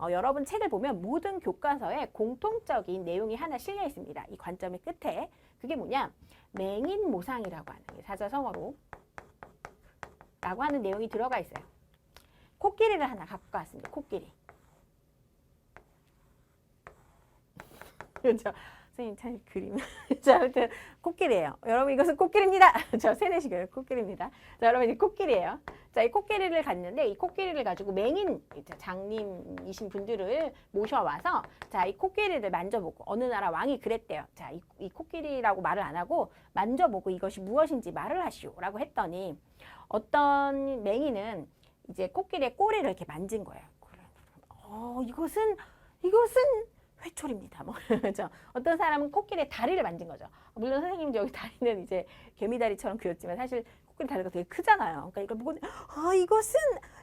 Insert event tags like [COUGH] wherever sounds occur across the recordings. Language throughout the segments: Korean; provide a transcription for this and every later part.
어, 여러분 책을 보면 모든 교과서에 공통적인 내용이 하나 실려 있습니다. 이 관점의 끝에 그게 뭐냐? 맹인 모상이라고 하는 게 사자성어로 라고 하는 내용이 들어가 있어요. 코끼리를 하나 갖고 왔습니다. 코끼리. [LAUGHS] 그렇죠. 선생님 참 그림. [LAUGHS] 자, 아무튼 코끼리예요. 여러분 이것은 코끼리입니다. [LAUGHS] 저 세내시고요. 코끼리입니다. 자, 여러분 이 코끼리예요. 자, 이 코끼리를 갔는데 이 코끼리를 가지고 맹인 장님이신 분들을 모셔와서 자, 이 코끼리를 만져보고 어느 나라 왕이 그랬대요. 자, 이, 이 코끼리라고 말을 안 하고 만져보고 이것이 무엇인지 말을 하시오라고 했더니 어떤 맹인은 이제 코끼리의 꼬리를 이렇게 만진 거예요. 어, 이것은 이것은 회초리입니다. 뭐 [LAUGHS] 그렇죠. 어떤 사람은 코끼리의 다리를 만진 거죠. 물론 선생님 여기 다리는 이제 개미다리처럼 그렸지만 사실 코끼리 다리가 되게 크잖아요. 그러니까 이걸 보고 아 이것은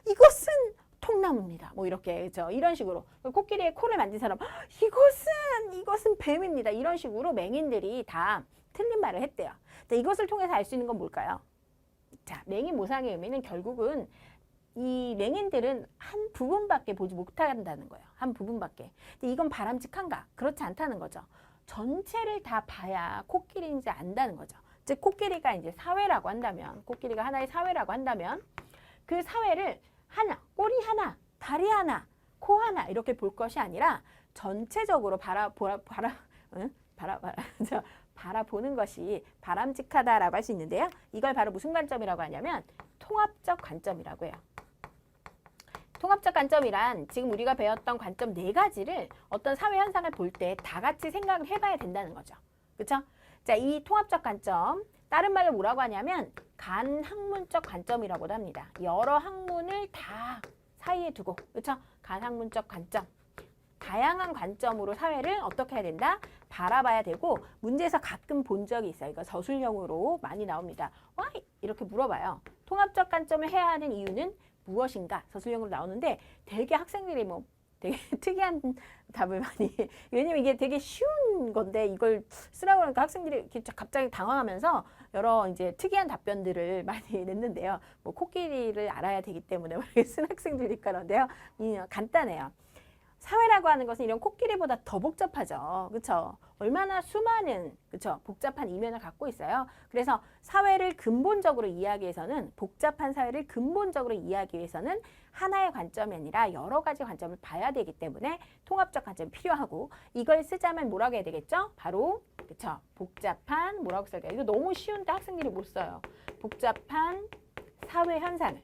이것은 통나무입니다. 뭐 이렇게 그죠 이런 식으로 코끼리의 코를 만진 사람 이것은 이것은 뱀입니다. 이런 식으로 맹인들이 다 틀린 말을 했대요. 자, 이것을 통해서 알 수 있는 건 뭘까요? 자, 맹인 모상의 의미는 결국은 이 맹인들은 한 부분밖에 보지 못한다는 거예요. 한 부분밖에. 근데 이건 바람직한가? 그렇지 않다는 거죠. 전체를 다 봐야 코끼리인지 안다는 거죠. 즉 코끼리가 이제 사회라고 한다면, 코끼리가 하나의 사회라고 한다면 그 사회를 하나, 꼬리 하나, 다리 하나, 코 하나 이렇게 볼 것이 아니라 전체적으로 바라 보라 바라 응? 바라 바라 [LAUGHS] 저 바라보는 것이 바람직하다라고 할 수 있는데요. 이걸 바로 무슨 관점이라고 하냐면 통합적 관점이라고 해요. 통합적 관점이란 지금 우리가 배웠던 관점 네 가지를 어떤 사회 현상을 볼 때 다 같이 생각을 해봐야 된다는 거죠. 그렇죠? 자, 이 통합적 관점 다른 말로 뭐라고 하냐면 간학문적 관점이라고도 합니다. 여러 학문을 다 사이에 두고 그렇죠? 간학문적 관점. 다양한 관점으로 사회를 어떻게 해야 된다? 바라봐야 되고 문제에서 가끔 본 적이 있어요. 이거 서술형으로 많이 나옵니다. Why? 이렇게 물어봐요. 통합적 관점을 해야 하는 이유는 무엇인가? 서술형으로 나오는데 되게 학생들이 뭐 되게 [LAUGHS] 특이한 답을 많이 [LAUGHS] 왜냐면 이게 되게 쉬운 건데 이걸 쓰라고 하니까 학생들이 이렇게 갑자기 당황하면서 여러 이제 특이한 답변들을 [LAUGHS] 많이 냈는데요. 뭐 코끼리를 알아야 되기 때문에 이렇게 쓴 학생들이 그런데요. 이 간단해요. 사회라고 하는 것은 이런 코끼리보다 더 복잡하죠. 그렇죠? 얼마나 수많은 그렇죠? 복잡한 이면을 갖고 있어요. 그래서 사회를 근본적으로 이해하기 위해서는 복잡한 사회를 근본적으로 이해하기 위해서는 하나의 관점이 아니라 여러 가지 관점을 봐야 되기 때문에 통합적 관점이 필요하고 이걸 쓰자면 뭐라고 해야 되겠죠? 바로 그렇죠? 복잡한 뭐라고 쓸까요? 이거 너무 쉬운데 학생들이 못 써요. 복잡한 사회 현상을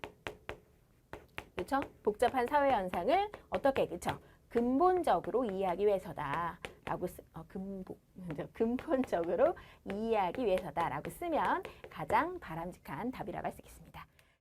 그렇죠? 복잡한 사회 현상을 어떻게 그렇죠? 근본적으로 이해하기 위해서다 라고 쓰, 어, 근본, [LAUGHS] 근본적으로 이해하기 위해서다라고 쓰면 가장 바람직한 답이라고 할 수 있겠습니다.